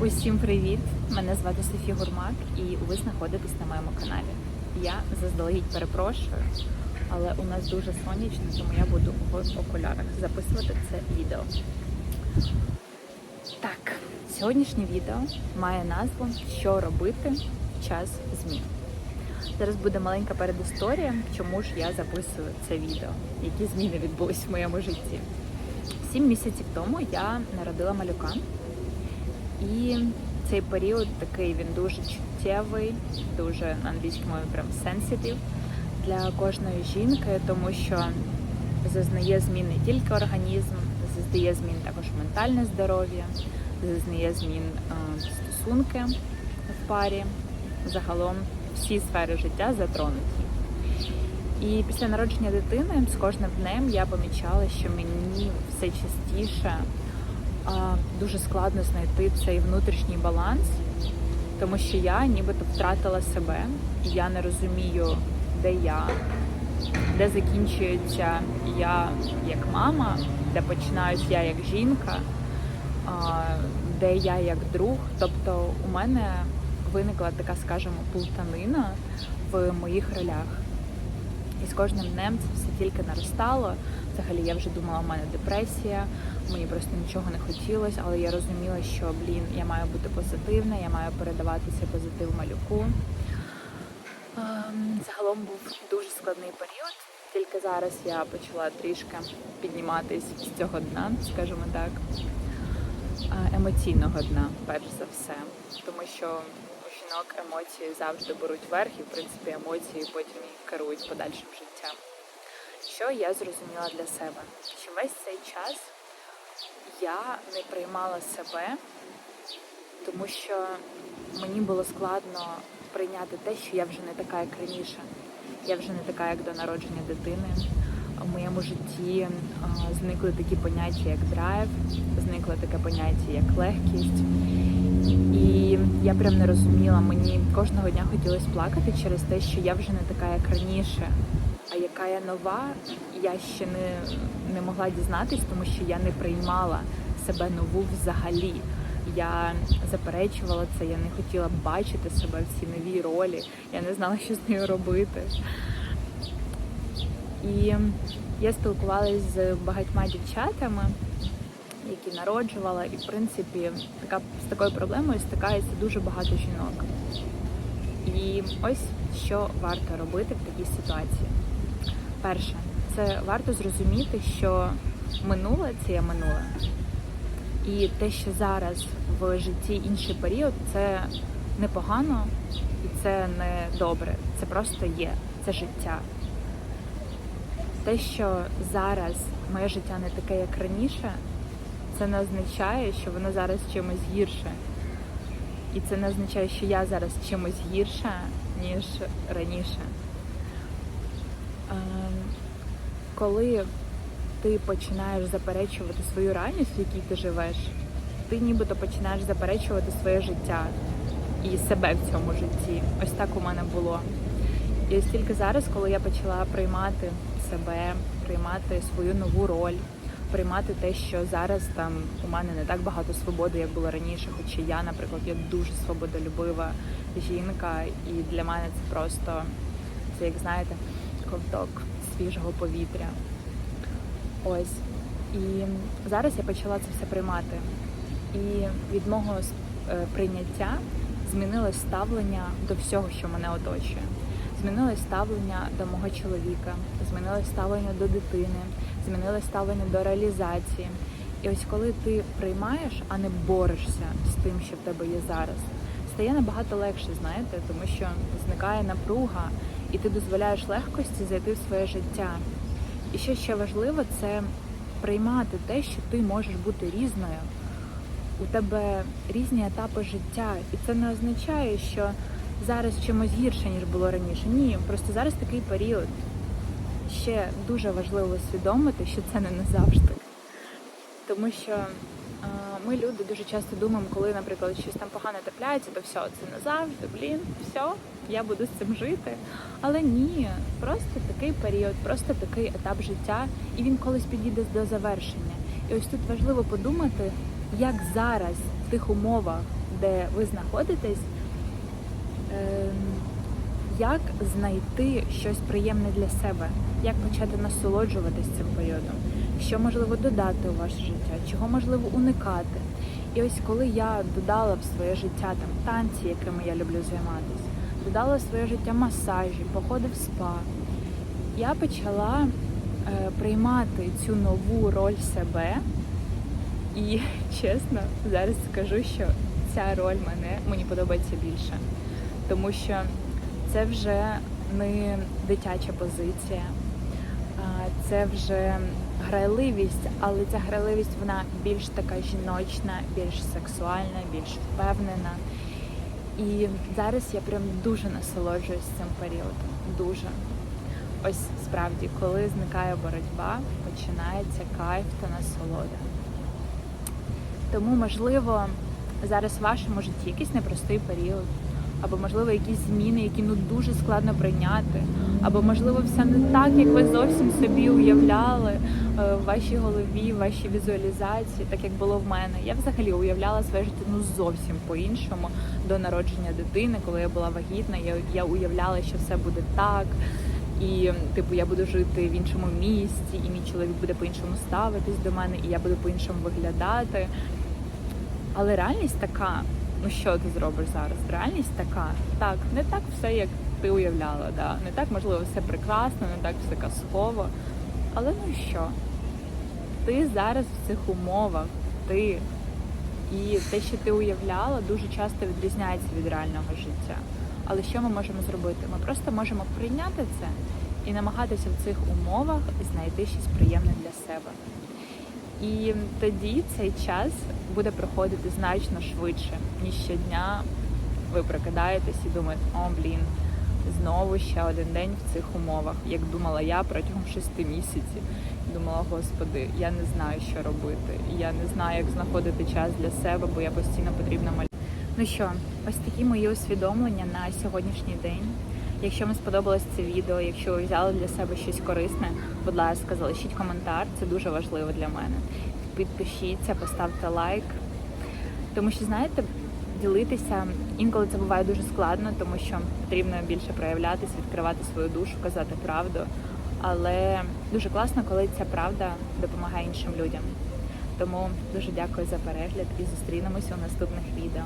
Усім привіт! Мене звати Софія Гурмак, і ви знаходитесь на моєму каналі. Я заздалегідь перепрошую, але у нас дуже сонячно, тому я буду в окулярах записувати це відео. Так, сьогоднішнє відео має назву Що робити в час змін. Зараз буде маленька передісторія, чому ж я записую це відео, які зміни відбулись в моєму житті. Сім місяців тому я народила малюка. І цей період такий він дуже чуттєвий, дуже на англійській мові прям sensitive для кожної жінки, тому що зазнає змін не тільки організм, зазнає змін також ментальне здоров'я, зазнає змін е, стосунки в парі, загалом всі сфери життя затронуті. І після народження дитини з кожним днем я помічала, що мені все частіше дуже складно знайти цей внутрішній баланс, тому що я нібито втратила себе, я не розумію, де я, де закінчується я як мама, де починаюсь я як жінка, де я як друг. Тобто у мене виникла така, скажімо, плутанина в моїх ролях. І з кожним днем це все тільки наростало. Взагалі я вже думала, в мене депресія, мені просто нічого не хотілося, але я розуміла, що блін, я маю бути позитивна, я маю передавати цей позитив малюку. Ем, Загалом був дуже складний період. Тільки зараз я почала трішки підніматись з цього дна, скажімо так, е, емоційного дна, перш за все. Тому що жінок емоції завжди беруть верх, і в принципі емоції потім і керують подальшим життям. Що я зрозуміла для себе? Що весь цей час я не приймала себе, тому що мені було складно прийняти те, що я вже не така, як раніше. Я вже не така, як до народження дитини. В моєму житті зникли такі поняття, як драйв, зникло таке поняття, як легкість. І я прям не розуміла, мені кожного дня хотілося плакати через те, що я вже не така, як раніше. А яка я нова, я ще не, не могла дізнатись, тому що я не приймала себе нову взагалі. Я заперечувала це, я не хотіла бачити себе в цій новій ролі, я не знала, що з нею робити. І я спілкувалася з багатьма дівчатами, які народжувала, і в принципі така з такою проблемою стикається дуже багато жінок. І ось що варто робити в такій ситуації. Перше, це варто зрозуміти, що минуле це є минуле. І те, що зараз в житті інший період, це непогано і це не добре. Це просто є, це життя. Те, що зараз моє життя не таке, як раніше, це не означає, що воно зараз чимось гірше. І це не означає, що я зараз чимось гірша, ніж раніше. Ем, Коли ти починаєш заперечувати свою реальність, в якій ти живеш, ти нібито починаєш заперечувати своє життя і себе в цьому житті. Ось так у мене було. І ось тільки зараз, коли я почала приймати себе, приймати свою нову роль, приймати те, що зараз там у мене не так багато свободи, як було раніше, хоча я, наприклад, я дуже свободолюбива жінка, і для мене це просто це, як знаєте, ковток свіжого повітря. Ось. І зараз я почала це все приймати. І від мого е, прийняття змінилось ставлення до всього, що мене оточує. Змінилось ставлення до мого чоловіка, змінилось ставлення до дитини, змінилось ставлення до реалізації. І ось коли ти приймаєш, а не борешся з тим, що в тебе є зараз, стає набагато легше, знаєте, тому що зникає напруга, і ти дозволяєш легкості зайти в своє життя. І що ще важливо, це приймати те, що ти можеш бути різною. У тебе різні етапи життя, і це не означає, що зараз чимось гірше, ніж було раніше. Ні, просто зараз такий період. Ще дуже важливо усвідомити, що це не назавжди. Тому що е, ми люди дуже часто думаємо, коли, наприклад, щось там погано трапляється, то все, це назавжди, блін, все, я буду з цим жити. Але ні, просто такий період, просто такий етап життя, і він колись підійде до завершення. І ось тут важливо подумати, як зараз в тих умовах, де ви знаходитесь, як знайти щось приємне для себе, як почати насолоджуватись цим періодом, що можливо додати у ваше життя, чого можливо уникати. І ось коли я додала в своє життя там танці, якими я люблю займатися, додала в своє життя масажі, походи в спа, я почала е, приймати цю нову роль себе. І чесно, зараз скажу, що ця роль мене мені подобається більше, тому що це вже не дитяча позиція, це вже грайливість, але ця грайливість вона більш така жіночна, більш сексуальна, більш впевнена. І зараз я прям дуже насолоджуюсь цим періодом. Дуже. Ось справді, коли зникає боротьба, починається кайф та насолода. Тому, можливо, зараз в вашому житті якийсь непростий період, або, можливо, якісь зміни, які ну дуже складно прийняти, або, можливо, все не так, як ви зовсім собі уявляли е, в вашій голові, в вашій візуалізації, так як було в мене. Я взагалі уявляла своє життя ну зовсім по-іншому до народження дитини, коли я була вагітна. Я, я уявляла, що все буде так. І, типу, я буду жити в іншому місті, і мій чоловік буде по-іншому ставитись до мене, і я буду по-іншому виглядати. Але реальність така, ну що ти зробиш зараз? Реальність така, так, не так все, як ти уявляла, да? не так, можливо, все прекрасно, не так все казково. Але ну що? Ти зараз в цих умовах, ти і те, що ти уявляла, дуже часто відрізняється від реального життя. Але що ми можемо зробити? Ми просто можемо прийняти це і намагатися в цих умовах знайти щось приємне для себе. І тоді цей час буде проходити значно швидше, ніж щодня ви прокидаєтесь і думаєте, о, блін, знову ще один день в цих умовах, як думала я протягом шести місяців. Думала, господи, я не знаю, що робити. Я не знаю, як знаходити час для себе, бо я постійно потрібна малювати. Ну що, ось такі мої усвідомлення на сьогоднішній день. Якщо вам сподобалось це відео, якщо ви взяли для себе щось корисне, будь ласка, залишіть коментар, це дуже важливо для мене. Підпишіться, поставте лайк. Тому що, знаєте, ділитися інколи це буває дуже складно, тому що потрібно більше проявлятися, відкривати свою душу, казати правду. Але дуже класно, коли ця правда допомагає іншим людям. Тому дуже дякую за перегляд і зустрінемося у наступних відео.